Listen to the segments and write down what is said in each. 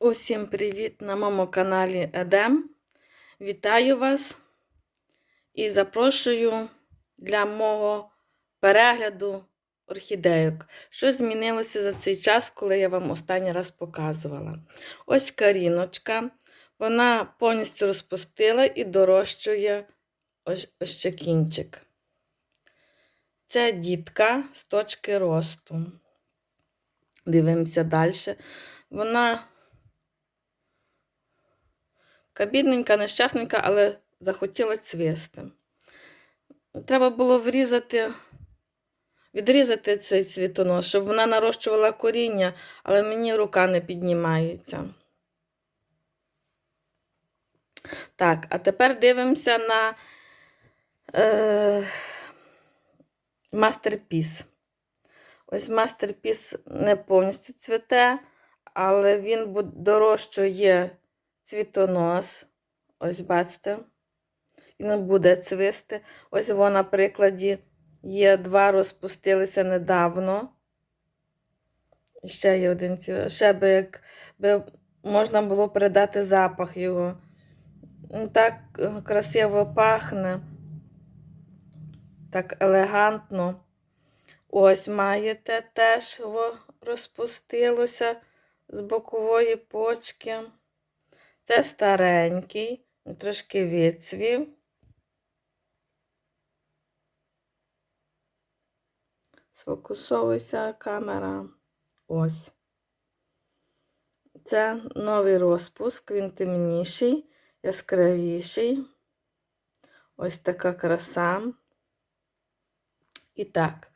Усім привіт на моєму каналі Едем. Вітаю вас і запрошую для мого перегляду орхідейок. Що змінилося за цей час, коли я вам останній раз показувала? Ось каріночка. Вона повністю розпустила і дорощує ось, ось ще кінчик. Це дітка з точки росту. Дивимося далі. Вона кабідненька, нещасненька, але захотіла цвісти. Треба було врізати, відрізати цей цвітонос, щоб вона нарощувала коріння, але мені рука не піднімається. Так, а тепер дивимося на е, мастерпіс. Ось мастерпіс не повністю цвіте, але він дорощує цвітонос. Ось бачите, він буде цвісти. Ось воно, на прикладі, є два, розпустилися недавно. Ще є один цвіт. Ще би як би можна було передати запах його. Так красиво пахне, так елегантно. Ось маєте теж розпустилося з бокової почки. Це старенький, трошки відцвів. Сфокусовуйся камера. Ось. Це новий розпуск, він темніший, яскравіший. Ось така краса. І так,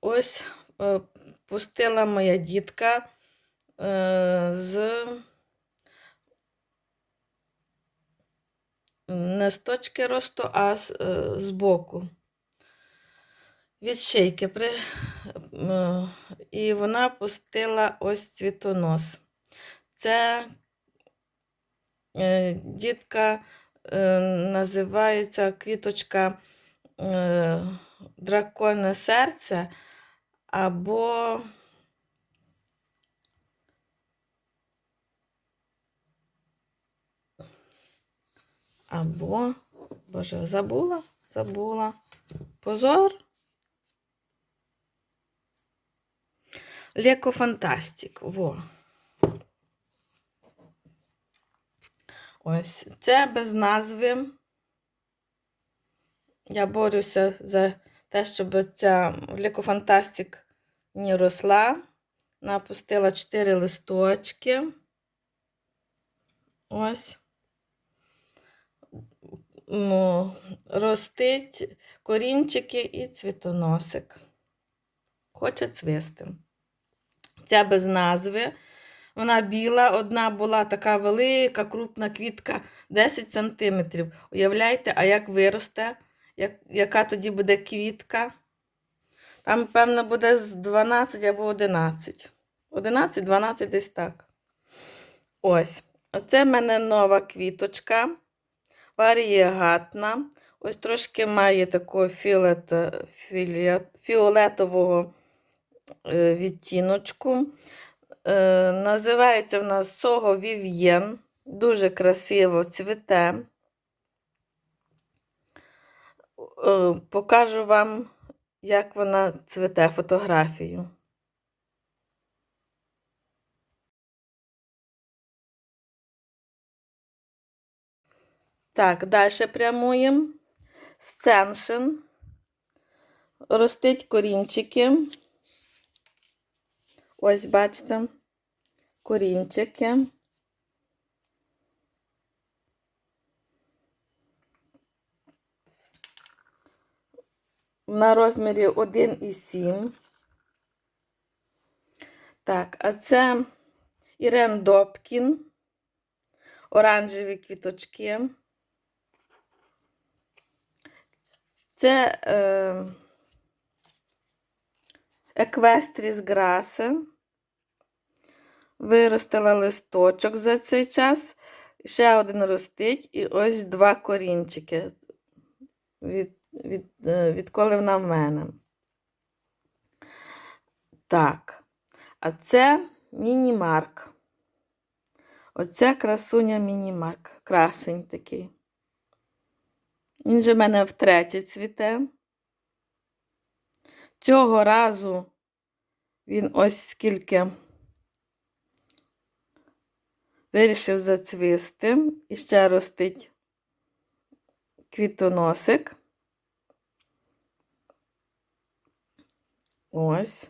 ось е, пустила моя дітка з не з точки росту, а з, е, з боку. Від шийки. При, е, і вона пустила ось цвітонос. Це е, дітка е, називається квіточка е, драконне серце або або, боже, забула, забула. Позор. Лекофантастик. Во. Ось це без назви. Я борюся за те, щоб ця Лекофантастик не росла. Напустила 4 листочки. Ось. Ростить корінчики і цвітоносик. Хоче цвісти. Ця без назви. Вона біла, одна була така велика, крупна квітка 10 см. Уявляєте, а як виросте, як, яка тоді буде квітка? Там, певно, буде з 12 або 11. 11-12 десь так. Ось. Оце в мене нова квіточка. Варієгатна. Ось трошки має такого фіолет, фіолетового е, відтіночку. Е, називається в нас Сого Вів'єн. Дуже красиво цвіте. Е, покажу вам, як вона цвіте фотографію. Так, далі прямуємо. Сценшин. Ростить корінчики. Ось, бачите, корінчики. На розмірі 1,7. Так, а це Ірен Добкін. Оранжеві квіточки. Це е, Еквестріс Грасе. Виростила листочок за цей час. Ще один ростить, і ось два корінчики, від, від, е, відколи вона в мене. Так. А це Мінімарк. Оця красуня Мінімарк. Красень такий. Він же в мене втретє цвіте. Цього разу він ось скільки вирішив зацвісти і ще ростить квітоносик. Ось.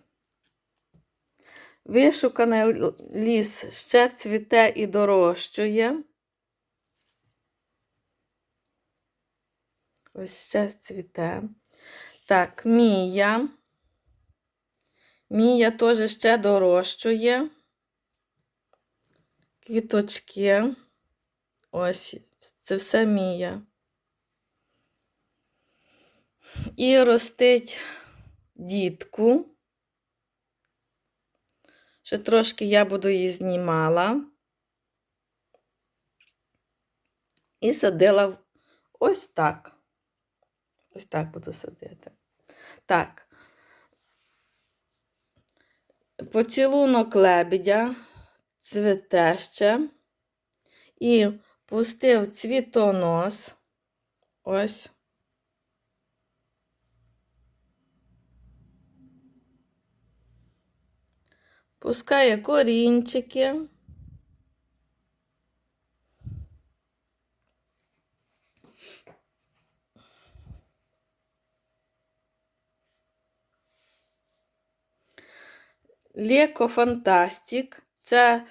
Вишуканий ліс ще цвіте і дорожчує. Ось ще цвіте. Так, Мія. Мія теж ще дорожчує. Квіточки. Ось, це все Мія. І ростить дітку. Ще трошки я буду її знімала. І садила ось так. Ось так буду садити. Так. Поцілунок лебедя цвіте ще. І пустив цвітонос. Ось. Пускає корінчики. Леко Фантастік. Це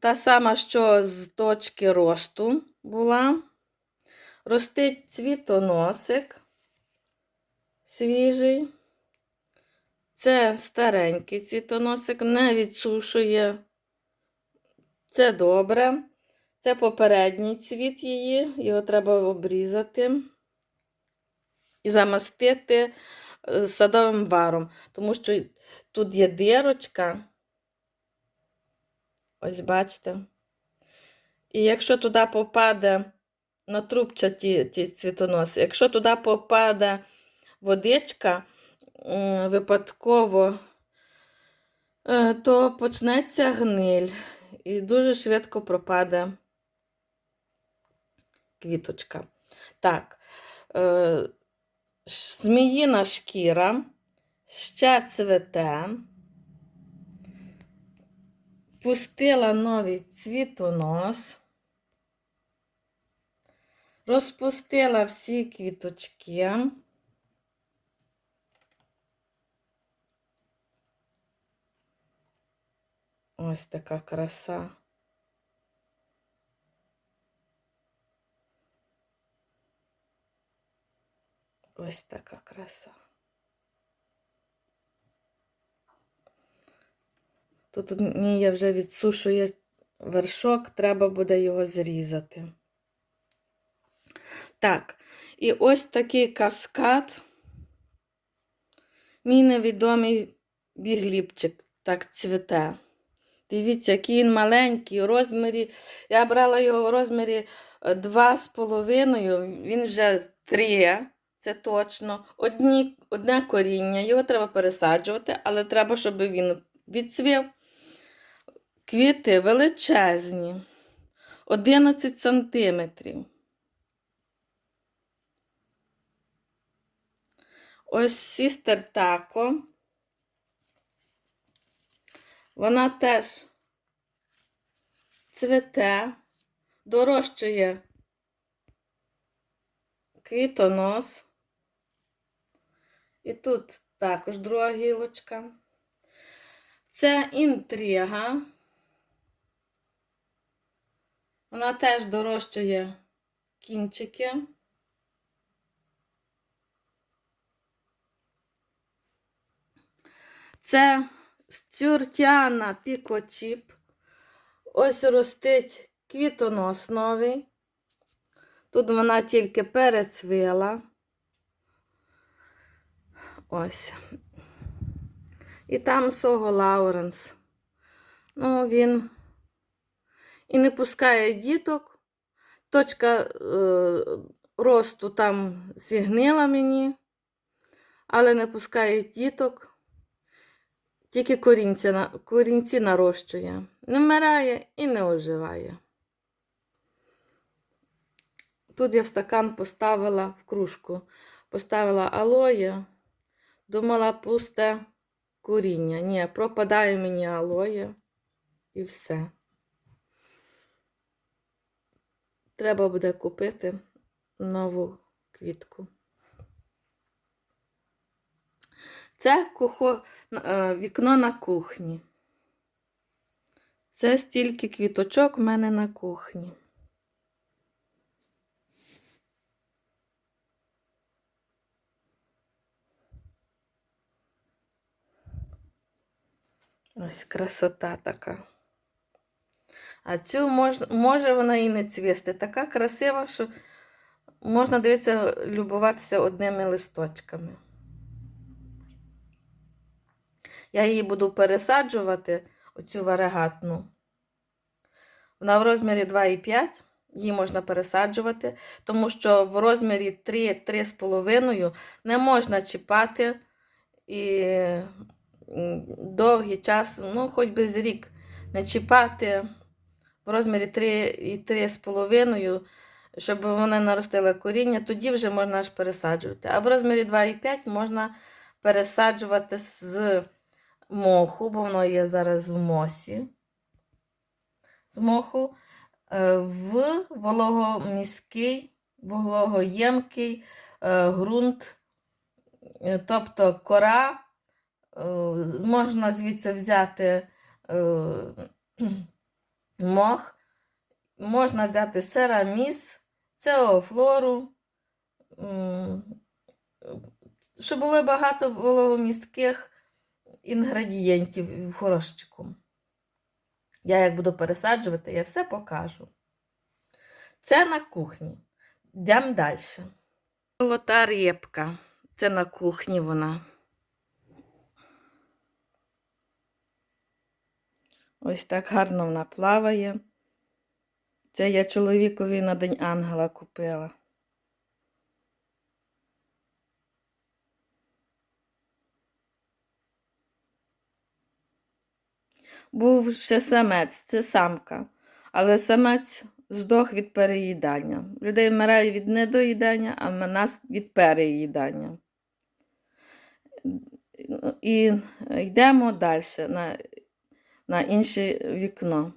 та сама, що з точки росту була. Ростить цвітоносик свіжий. Це старенький цвітоносик, не відсушує. Це добре. Це попередній цвіт її, його треба обрізати і замастити е, садовим варом, тому що тут є дирочка. Ось бачите. І якщо туди попаде на трубчаті ті цвітоноси, якщо туди попаде водичка випадково, е, то почнеться гниль і дуже швидко пропаде квіточка. Так, е, зміїна шкіра ще цвете. Пустила новий цвітонос. Розпустила всі квіточки. Ось така краса. Ось така краса. Тут Мія вже відсушує вершок, треба буде його зрізати. Так, і ось такий каскад. Мій невідомий бігліпчик так цвіте. Дивіться, який він маленький, у розмірі. Я брала його в розмірі 2,5, він вже 3, це точно. Одні, одне коріння, його треба пересаджувати, але треба, щоб він відцвів. Квіти величезні, 11 сантиметрів. Ось сістер тако. Вона теж цвете, дорожчує квітонос. І тут також друга гілочка. Це інтрига. Вона теж дорожчує кінчики. Це стюртяна пікочіп. Ось ростить квітонос новий. Тут вона тільки перецвіла. Ось. І там Сого Лауренс. Ну, він і не пускає діток. Точка е, росту там зігнила мені, але не пускає діток. Тільки корінці, корінці нарощує. Не вмирає і не оживає. Тут я в стакан поставила в кружку, поставила алоє, думала пусте коріння. Ні, пропадає мені алоє і все. Треба буде купити нову квітку. Це кухо... е, вікно на кухні. Це стільки квіточок в мене на кухні. Ось красота така. А цю мож... може вона і не цвісти. Така красива, що можна дивитися, любуватися одними листочками. Я її буду пересаджувати, оцю варегатну. Вона в розмірі 2,5, її можна пересаджувати, тому що в розмірі 3-3,5 не можна чіпати і довгий час, ну, хоч би з рік, не чіпати в розмірі 3 і 3,5, щоб вони наростили коріння, тоді вже можна аж пересаджувати. А в розмірі 2,5 можна пересаджувати з моху, бо воно є зараз в мосі. З моху е, в вологоміський, вологоємкий е, ґрунт, Е, тобто кора, можна звідси взяти мох, можна взяти сераміс, цеофлору, щоб було багато вологомістких інгредієнтів в горошчику. Я як буду пересаджувати, я все покажу. Це на кухні. Йдемо далі. Золота репка. Це на кухні вона. Ось так гарно вона плаває. Це я чоловікові на День Ангела купила. Був ще самець, це самка. Але самець здох від переїдання. Людей вмирає від недоїдання, а в нас від переїдання. І йдемо далі на, інше вікно.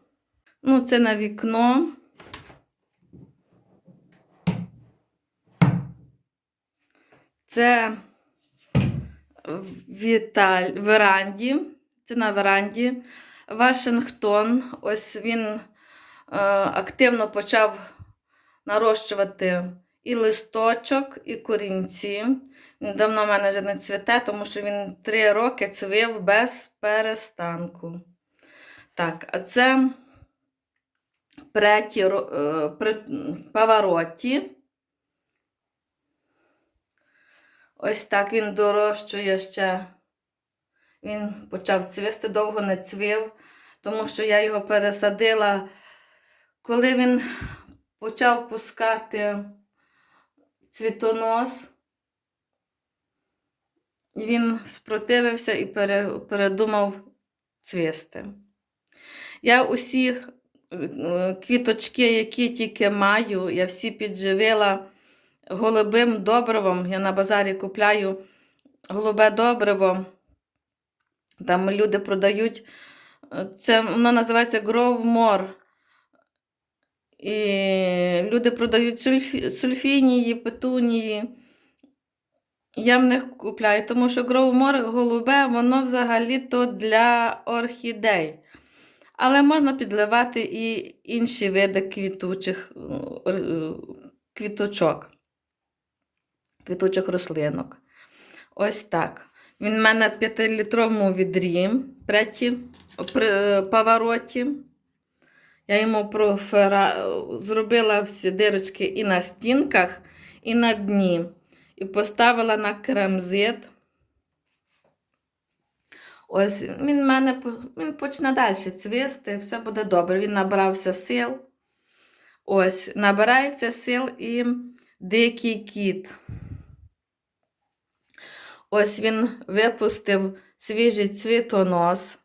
Ну, це на вікно. Це віталь... веранді. Це на веранді. Вашингтон. Ось він е, активно почав нарощувати і листочок, і корінці. Він давно в мене вже не цвіте, тому що він три роки цвів без перестанку. Так, а це преті, е, павароті. Ось так він дорощує ще. Він почав цвісти, довго не цвів, тому що я його пересадила, коли він почав пускати цвітонос. Він спротивився і передумав цвісти. Я усі е, квіточки, які тільки маю, я всі підживила голубим добривом. Я на базарі купляю голубе добриво. Там люди продають. е, Це воно називається More. І люди продають сульфі, сульфінії, петунії. Я в них купляю, тому що More голубе, воно взагалі-то для орхідей. Але можна підливати і інші види квітучих е, е, квіточок, квітучих рослинок. Ось так. Він в мене в 5-літровому відрі при повороті. Я йому профера... зробила всі дирочки і на стінках, і на дні. І поставила на кремзит. Ось він мене він почне далі цвісти, все буде добре. Він набрався сил. Ось, набирається сил і дикий кіт. Ось він випустив свіжий цвітонос.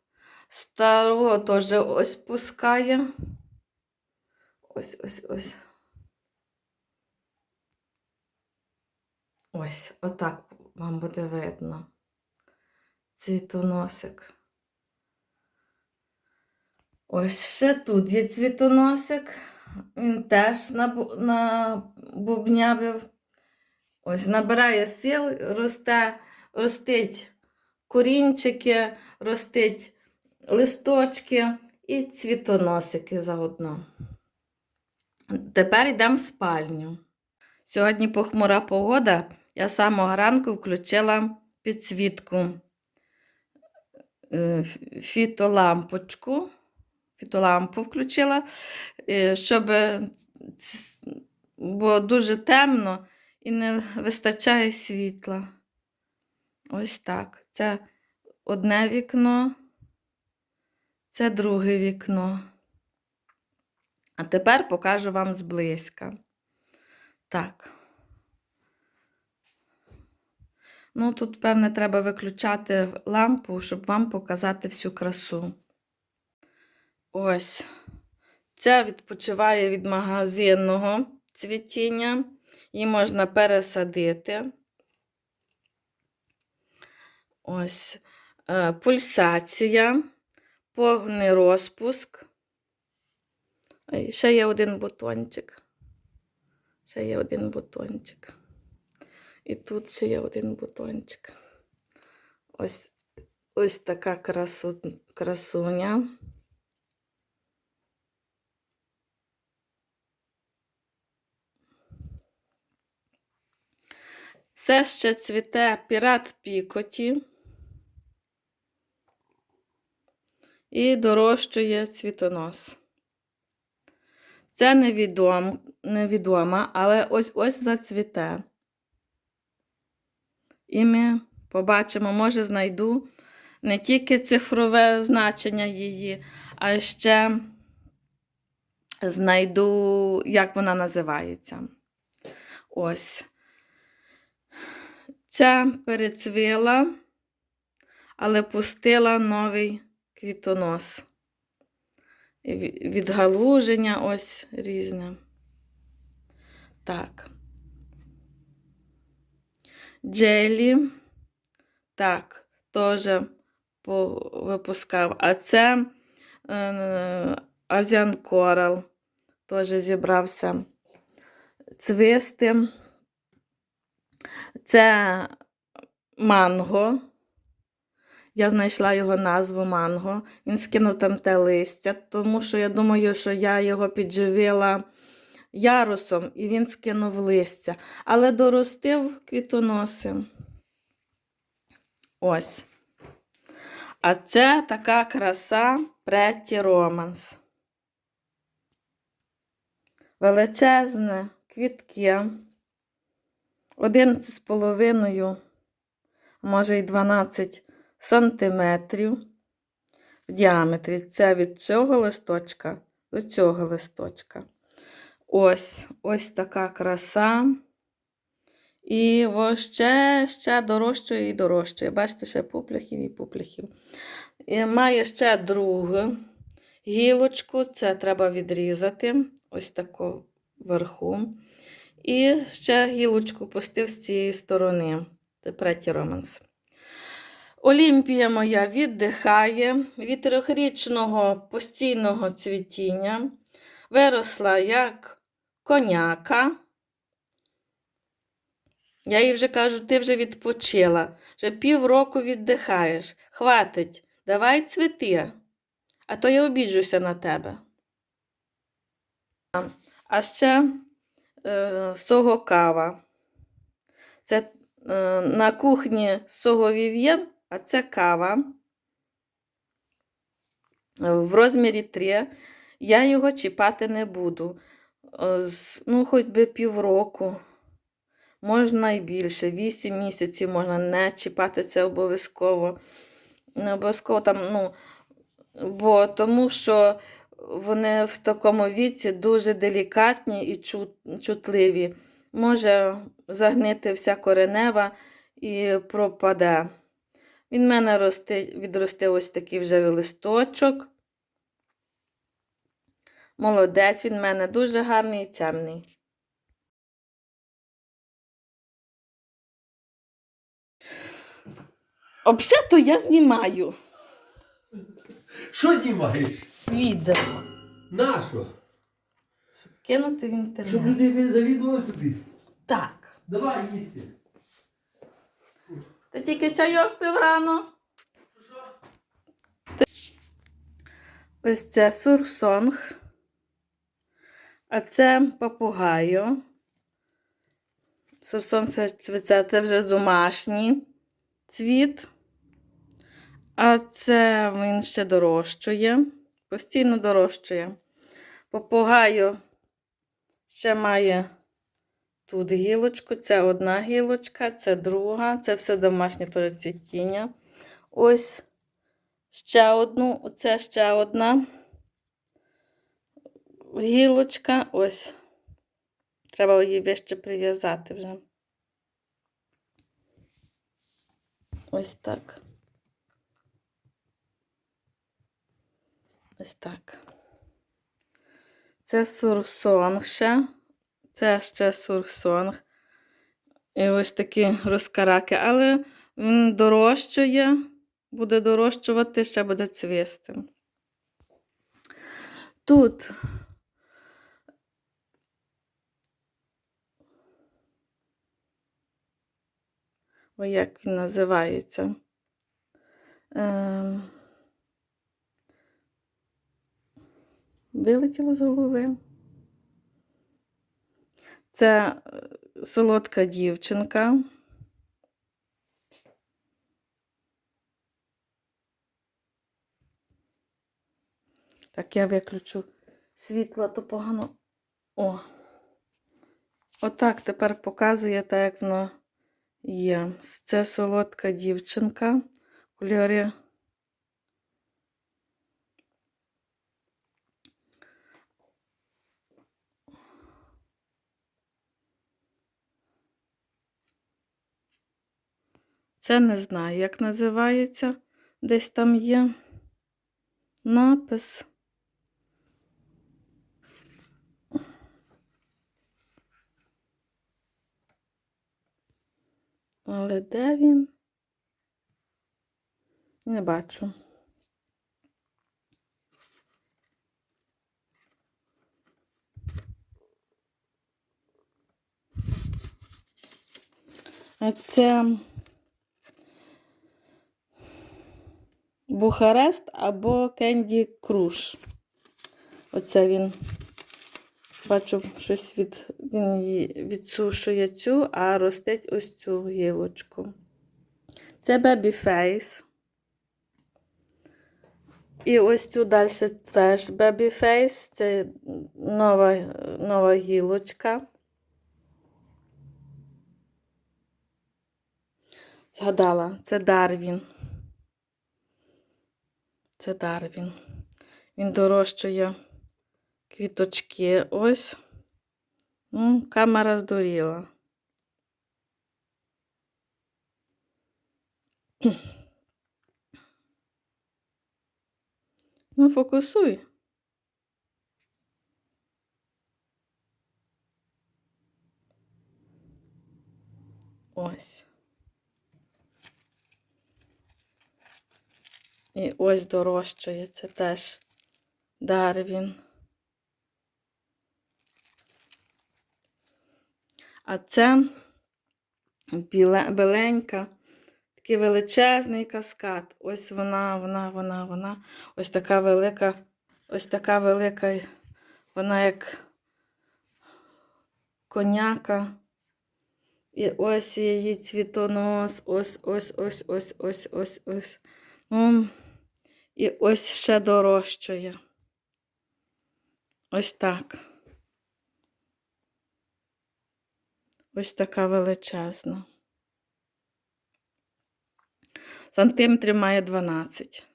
Старого теж ось пускає. Ось, ось, ось. Ось, отак вам буде видно. Цвітоносик. Ось ще тут є цвітоносик. Він теж набу- набубнявив. Ось набирає сил, росте, ростить корінчики, ростить листочки і цвітоносики заодно. Тепер йдемо в спальню. Сьогодні похмура погода. Я з самого ранку включила підсвітку фітолампочку. Фітолампу включила, е, щоб було дуже темно і не вистачає світла. Ось так. Це одне вікно, це друге вікно. А тепер покажу вам зблизька. Так. Ну, тут, певне, треба виключати лампу, щоб вам показати всю красу. Ось. Ця відпочиває від магазинного цвітіння. Її можна пересадити. Ось. Е, Пульсація, повний розпуск. Ще є один бутончик. Ще є один бутончик. І тут ще є один бутончик. Ось, ось така красу, красуня. Все ще цвіте пірат пікоті. І дорожчує цвітонос. Це невідом, невідома, але ось ось зацвіте. І ми побачимо, може, знайду не тільки цифрове значення її, а ще знайду, як вона називається. Ось. Ця перецвіла, але пустила новий квітонос. Відгалуження ось різне. Так. Джелі. Так, теж випускав. А це е, Азіан Корал. Теж зібрався цвисти. Це манго. Я знайшла його назву манго. Він скинув там те листя, тому що я думаю, що я його підживила ярусом, і він скинув листя. Але доростив квітоноси. Ось. А це така краса Претті Романс. Величезне квітки. Один з половиною, може й 12 сантиметрів в діаметрі. Це від цього листочка до цього листочка. Ось ось така краса. І ще, ще дорожчає і дорожчає. Бачите, ще пупляхів і пупляхів. І має ще другу гілочку, це треба відрізати. Ось таку вверху. І ще гілочку пустив з цієї сторони. Це третій романс. Олімпія моя віддихає від трьохрічного постійного цвітіння. Виросла як коняка. Я їй вже кажу, ти вже відпочила, вже півроку віддихаєш. Хватить, давай цвіти, а то я обіджуся на тебе. А ще е, сого-кава. Це е, на кухні сого-вів'єн, а це кава. В розмірі 3. Я його чіпати не буду. Е, Ну, хоч би півроку. Можна і більше. 8 місяців можна не чіпати це обов'язково. Не обов'язково там, ну, бо тому що вони в такому віці дуже делікатні і чутливі. Може загнити вся коренева і пропаде. Він в мене росте, відросте ось такий вже листочок. Молодець, він мене дуже гарний і чемний. Взагалі-то я знімаю Що знімаєш? відео. Нащо? Щоб кинути в Щоб люди завідували тобі. Так. Давай їсти. Ти тільки чайок пив рано. Ось це сурсонг. А це папугайо. Сурсон це, це, вже домашній цвіт. А це він ще дорожчує. Постійно дорожчує. Папугайо ще має тут гілочку. Це одна гілочка, це друга. Це все домашнє теж цвітіння. Ось ще одну, оце ще одна гілочка. Ось. Треба її вище прив'язати вже. Ось так. Ось так. Це сурсонг ще. Це ще сурсонг. І ось такі розкараки. Але він дорожчує, буде дорожчувати, ще буде цвісти. Тут Ой, як він називається? Ем... Вилетіло з голови. Це е, солодка дівчинка. Так, я виключу світло, то погано. О. Отак тепер показує так, як воно є. Це солодка дівчинка. в Кольорі. Це не знаю, як називається. Десь там є напис. Але де він? Не бачу. Це Бухарест або Кенді Круш. Оце він. Бачу, щось від, він її відсушує цю, а ростить ось цю гілочку. Це Babyface. І ось цю далі теж Babyface. Це нова, нова гілочка. Згадала, це Дарвін. Це Дарвін. Він дорощує квіточки. Ось. Ну, камера здуріла. Ну, фокусуй. Ось. І ось дорожчає, це теж Дарвін. А це біле, біленька, такий величезний каскад. Ось вона, вона, вона, вона. Ось така велика, ось така велика, вона як коняка. І ось її цвітонос, ось, ось, ось, ось, ось, ось, ось. Ну, і ось ще дорожчає. Ось так. Ось така величезна. Сантиметрів має 12.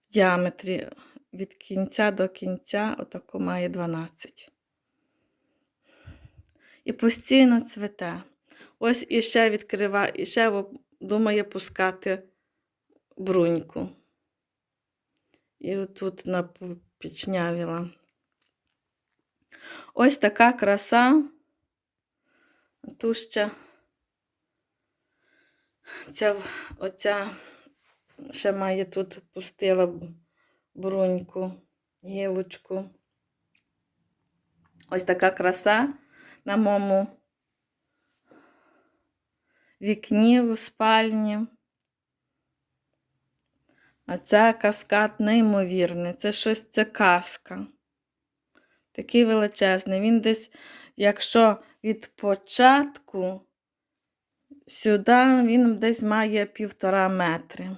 В діаметрі від кінця до кінця отако має 12. І постійно цвете. Ось іще відкриває, іще думає пускати бруньку. І отут напічнявіла. Ось така краса. Тут ще ця, оця ще має тут пустила бруньку, гілочку. Ось така краса на моєму вікні у спальні. А це каскад неймовірний. Це щось, це казка. Такий величезний. Він десь, якщо від початку сюди, він десь має півтора метри.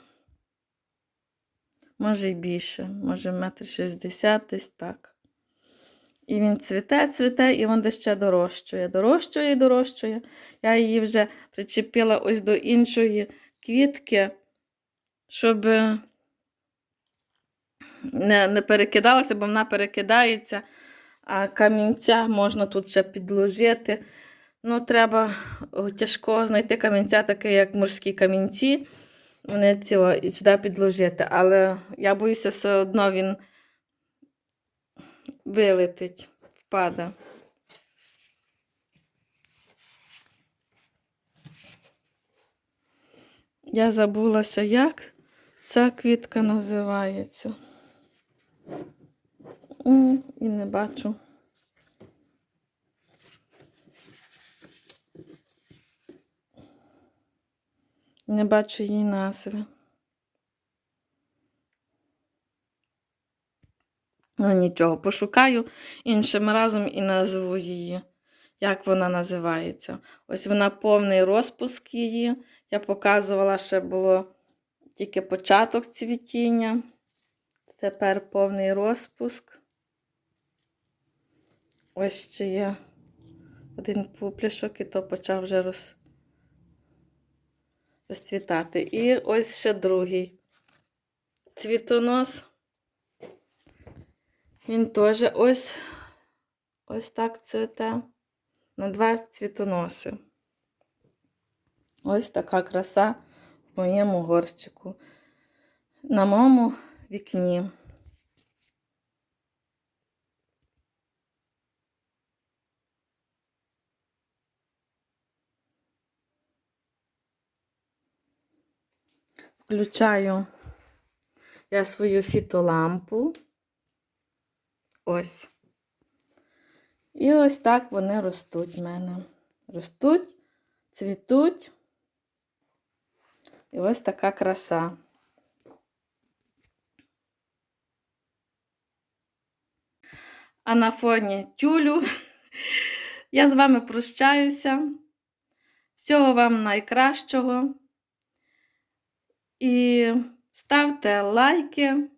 Може й більше, може метр шістдесят, десь так. І він цвіте, цвіте, і він десь ще дорожчує. Дорожчує і дорожчує. Я її вже причепила ось до іншої квітки, щоб не, не перекидалася, бо вона перекидається, а камінця можна тут ще підложити. Ну, треба тяжко знайти камінця, таке, як морські камінці. Вони цього і сюди підложити. Але я боюся, все одно він вилетить, впаде. Я забулася, як ця квітка називається. І не бачу. Не бачу її назви. Ну нічого, пошукаю іншим разом і назву її, як вона називається. Ось вона повний розпуск її. Я показувала, ще було тільки початок цвітіння. Тепер повний розпуск. Ось ще є один пуплішок, і то почав вже роз... розцвітати. І ось ще другий цвітонос. Він теж ось ось так цвіте на два цвітоноси. Ось така краса в моєму горщику. На моєму вікні. Включаю я свою фітолампу. Ось. І ось так вони ростуть в мене. Ростуть, цвітуть. І ось така краса. А на фоні тюлю я з вами прощаюся. Всього вам найкращого. І ставте лайки,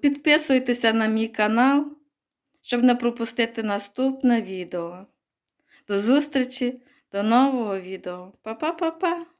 підписуйтеся на мій канал, щоб не пропустити наступне відео. До зустрічі, до нового відео. Па-па-па-па!